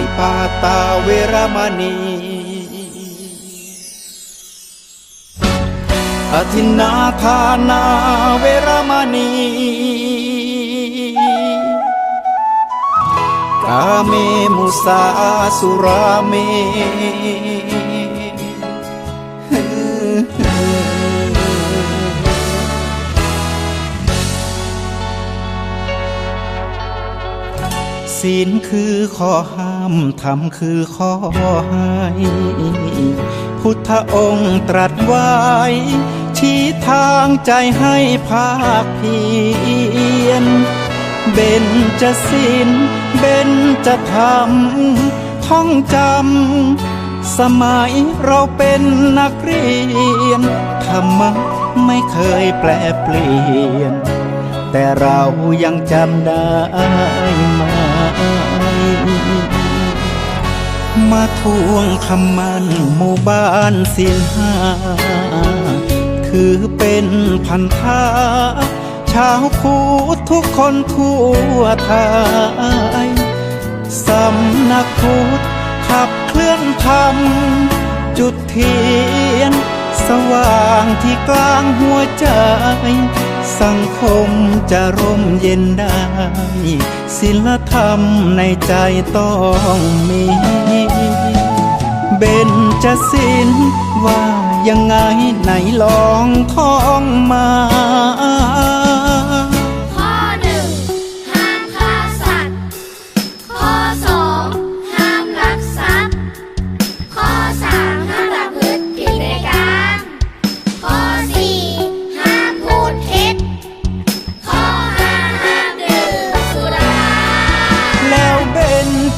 ติปาตาเวรมณีอธินนาทานาเวรมณี กาเมมุสาสุราเม ศีลคือข้อห้ามธรรมคือข้อให้พุทธองค์ตรัสไว้ ชี้ทางใจให้ภาคเพียรเบนจะศีลเบนจะธรรมท่องจำ สมัยเราเป็นนักเรียน ธรรมะไม่เคยแปลเปลี่ยน แต่เรายังจำได้ไหม มาทวงคำมันหมู่บ้านสินหาคือเป็นพันธาชาวคูทุกคนทั่วไทยสำนักพุทธขับเคลื่อนธรรม จุดเทียน สว่างที่กลางหัวใจ สังคมจะร่มเย็นได้ ศิลธรรมในใจต้องมี เบนจะสินว่ายังไงไหนลองท่องมา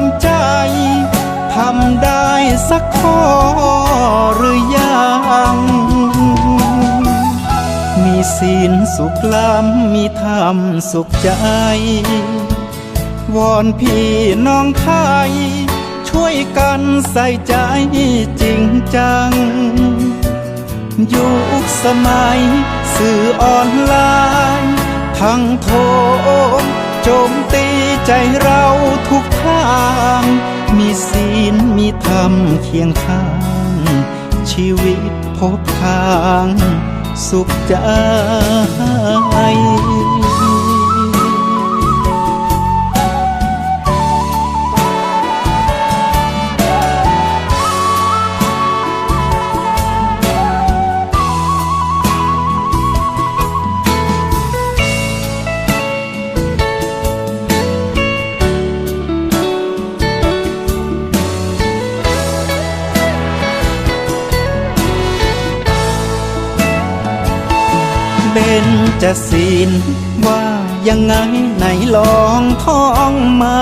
ทำใจทำได้สักข้อหรือยัง มีศีลสุขล้ำมีธรรมสุขใจ วอนพี่น้องไทย ช่วยกันใส่ใจจริงจัง ยุคสมัยสื่อออนไลน์ ทั้งโทมโจมตีใจเราทุกทาง มีศีลมีธรรมเคียงข้าง ชีวิตพบทาง สุขใจ เบนจะศีลว่ายังไงไหนลองท่องมา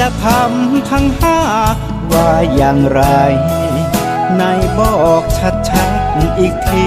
จะทำทั้งห้าว่าอย่างไรไหนบอกชัดๆอีกที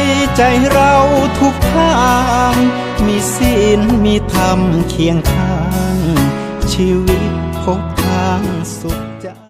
ใจเราทุกทาง มีศีลมีธรรมเคียงข้าง ชีวิตพบทางสุข